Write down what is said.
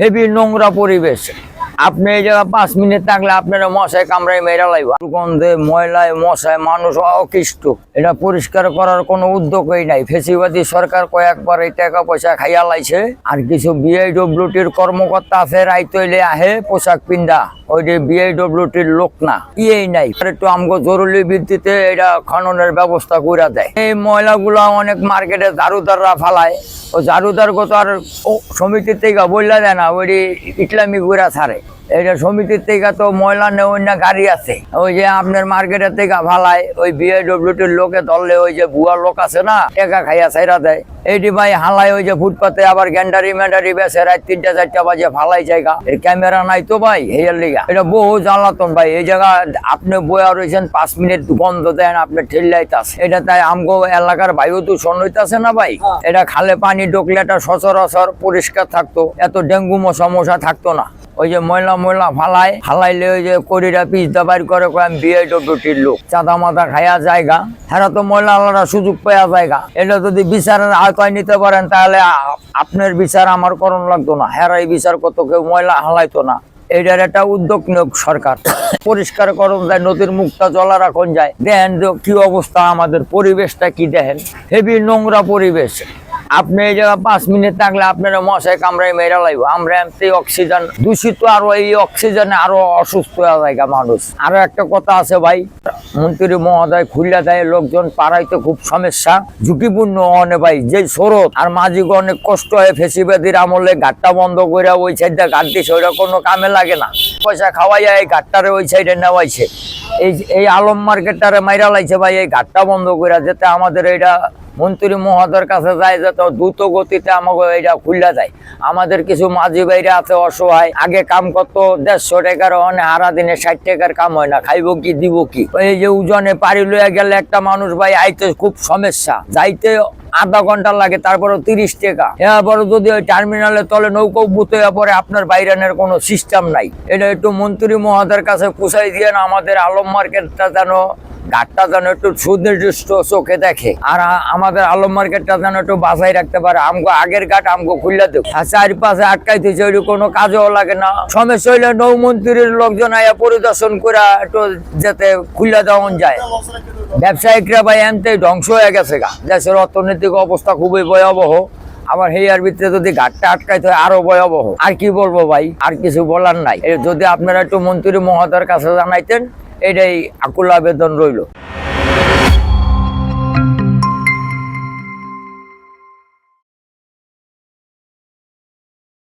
Heavy নোংরা পরিবেশ। আপনি এই পাঁচ মিনিট থাকলে আপনারা মশায় কামড়ায় মেরা লাইবা। গন্ধে ময়লায়, মশায় মানুষ অকিষ্ট। এটা পরিষ্কার করার কোনো উদ্যোগই নাই। ফেসিবাদী সরকার কয়েকবার এই টাকা পয়সা খাইয়া লাইছে। আর কিছু বিআইডব্লিউটির কর্মকর্তা আছে রাইতইলে আহে পোশাক পিন্দা ওই যে বিআইডব্লিউটির লোক না, ইয়েই নাই। একটু আমগো জরুরি ভিত্তিতে এটা খননের ব্যবস্থা করে দেয়। এই ময়লাগুলো অনেক মার্কেটে ঝাড়ুদাররা ফালায়। ও ঝাড়ুদার গো তো আর ও সমিতির থেকে বললা দেয় না ওই ইসলামিক গুড়া ছাড়ে। এটা সমিতির থেকে তো ময়লা নেওয়ার না গাড়ি আছে। ওই যে আপনার মার্কেটের থেকে ভালায় ওই বিএডব্লিউটির লোকে ধরলে ওই যে ভুয়া লোক আছে না টাকা খাইয়া ছাইরা দেয়। এইটি ভাই হালাই ওই যে ফুটপাতে আবার গ্যান্ডারি ম্যান্ডারি বেসে রাত তিনটা চারটা বাজে ফালাই জায়গা। এর ক্যামেরা নাই তো ভাই হেয়ার লিগা। এটা বহু জ্বালাতন ভাই এই জায়গা আপনি বয়া রয়েছেন পাঁচ মিনিট গন্ধ দেন আপনি ঠেল্লাইতাছে এটা তাই আমগো এলাকার বায়ু দূষণ হইতাছে না ভাই? এটা খালে পানি ঢুকলে এটা সচরাচর পরিষ্কার থাকতো এত ডেঙ্গু মশা মশা থাকতো না। ওই যে ময়লা ময়লা ফালায় ফালাইলে ওই যে করিরা পিস দাবাই করে বিয়ে ডব্লিউটির লোক। চাঁদা মাথা খায়া জায়গা। হেরা তো ময়লা আলাদা সুযোগ পাওয়া জায়গা। এটা যদি বিচারের আওতায় নিতে পারেন, তাহলে আপনার বিচার আমার করণ লাগতো না। হেরাই বিচার কত কেউ ময়লা হালাইতো না। এটার একটা উদ্যোগ নিয়োগ সরকার। পরিষ্কার করণ যায়, নদীর মুখটা জলা রাখুন যায়। দেখেন কি অবস্থা, আমাদের পরিবেশটা কি দেখেন? হেভি নোংরা পরিবেশ। আপনি এই পাঁচ মিনিট থাকলে আপনারা মশায় কামড়ায় মেরা লাগবে আমরা এমনি অক্সিজেন দূষিত আরও এই অক্সিজেনে আরও অসুস্থ হয়ে যায় মানুষ। আরও একটা কথা আছে ভাই, মন্ত্রী মহোদয় খুললে দেয়, লোকজন পাড়াইতে খুব সমস্যা। ঝুঁকিপূর্ণ অনে ভাই, যে স্রোত। আর মাঝিকে অনেক কষ্ট হয়, ফেসিবাদির আমলে ঘাটটা বন্ধ করে ওই সাইডটা ঘাট দিছে ওইটা কোনো কামে লাগে না। পয়সা খাওয়াই এই ঘাটটারে ওই সাইডে নেওয়াইছে। এই এই আলম মার্কেটটারে মাইরা লাইছে ভাই, এই ঘাটটা বন্ধ করে যাতে আমাদের এটা মন্ত্রী মহোদয়ের কাছে যায় যাতে দ্রুত গতিতে আমাকে এটা খুললা যায়। আমাদের কিছু মাঝি বাইরে আছে অসহায়, আগে কাম করতো দেড়শো টাকার অনেক হারা দিনে ষাট টাকার কাম হয় না, খাইবো কি, দিব কি? এই যে উজনে পারি লইয়া গেলে একটা মানুষ ভাই আইতে খুব সমস্যা, যাইতে আধা ঘণ্টা লাগে, তারপরে তিরিশ টাকা। এরপরে যদি ওই টার্মিনালে তলে নৌকো বুতে পরে আপনার বাইরানের কোনো সিস্টেম নাই। এটা একটু মন্ত্রী মহোদয়ের কাছে পুষাই দিয়ে না, আমাদের আলম মার্কেটটা যেন ঘাটটা যেন একটু সুনির্দিষ্ট চোখে দেখে। আর আমাদের আলম মার্কেটটা যেন একটু বাসাই রাখতে পারে। আমগো আগের ঘাট আমগো খুললে দেব। চারিপাশে আটকাই দিয়েছে ওই কোনো কাজও লাগে না। সমস্যা হইলে নৌমন্ত্রীর লোকজন আয়া পরিদর্শন করে একটু যাতে খুলে দেওয়া যায়। ব্যবসায়িকরা ভাই এমতে ধ্বংস হয়ে গেছে গা। দেশের অর্থনৈতিক অবস্থা খুবই ভয়াবহ। আবার হেয়ার ভিতরে যদি ঘাটটা আটকাইতে হয়, আরও ভয়াবহ। আর কি বলব ভাই? আর কিছু বলার নাই। যদি আপনারা একটু মন্ত্রী মহোদয়ের কাছে জানাইতেন এটাই আকুল আবেদন রইল।